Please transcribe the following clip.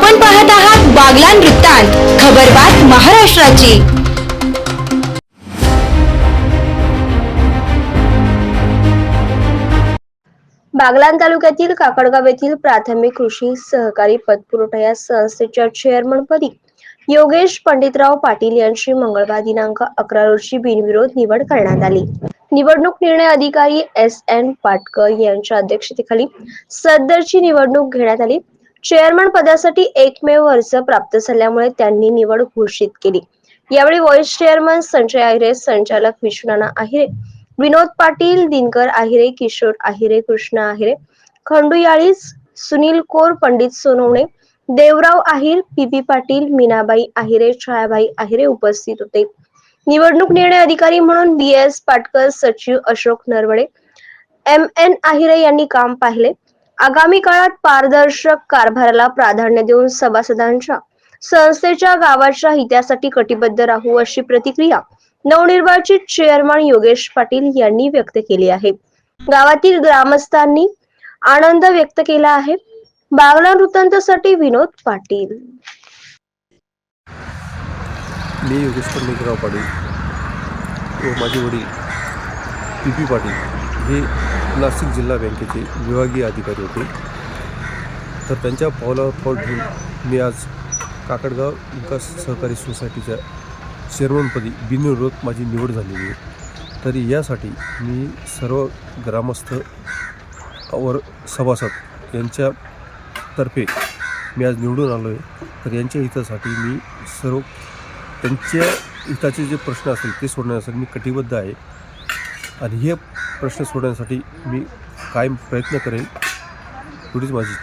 आपण पाहत आहात बागलान वृत्तांत खबरबात महाराष्ट्राची. बागलाण तालुक्यातील काकडगाव येथील प्राथमिक कृषी सहकारी पतपुरवठा या संस्थेच्या चेअरमनपदी योगेश पंडितराव पाटील यांची मंगळवार दिनांक अकरा रोजी बिनविरोध निवड करण्यात आली. निवडणूक निर्णय अधिकारी एस एन पाटकर यांच्या अध्यक्षतेखाली सदरची निवडणूक घेण्यात आली. चेअरमन पदासाठी एकमेव अर्ज प्राप्त झाल्यामुळे त्यांनी निवड घोषित केली. यावेळी व्हॉइस चेअरमन संजय आहिरे संचालक विश्वनाना आहिरे विनोद पाटील दिनकर आहिरे किशोर आहिरे कृष्णा आहिरे खंडू याळीस सुनील कोर पंडित सोनवणे देवराव आहिर पीपी पाटील मीनाबाई आहिरे छायाबाई आहिरे उपस्थित होते. निवडणूक निर्णय अधिकारी म्हणून बी एस पाटकर सचिव अशोक नरवडे एम एन आहिरे यांनी काम पाहिले. आगामी काळात पारदर्शक कारभाराला प्राधान्य देऊन सभासदांच्या संस्थेच्या गावाच्या हितासाठी कटिबद्ध राहू अशी प्रतिक्रिया नवनिर्वाचित चेअरमन योगेश पाटील यांनी व्यक्त केली आहे. गावातील ग्रामस्थांनी आनंद व्यक्त केला आहे. बागला वृत्तांतासाठी विनोद पाटील. मी योगेश पंडितराव पाटील व माझे वडील पी पी पाटील. हे नाशिक जिल्हा बँकेचे विभागीय अधिकारी होते. तर त्यांच्या पावलावर पाऊल ठेवून मी आज काकडगाव विकास सहकारी सोसायटीच्या चेअरमनपदी बिनविरोध माझी निवड झालेली आहे. तरी यासाठी मी सर्व ग्रामस्थ वर सभासद यांच्यातर्फे मी आज निवडून आलो आहे तर यांच्या हितासाठी मी सर्व त्यांच्या हिताचे जे प्रश्न असतील ते सोडण्यासाठी मी कटिबद्ध आहे. आणि हे प्रश्न सोडवण्यासाठी मी कायम प्रयत्न करेन. एवढीच माझी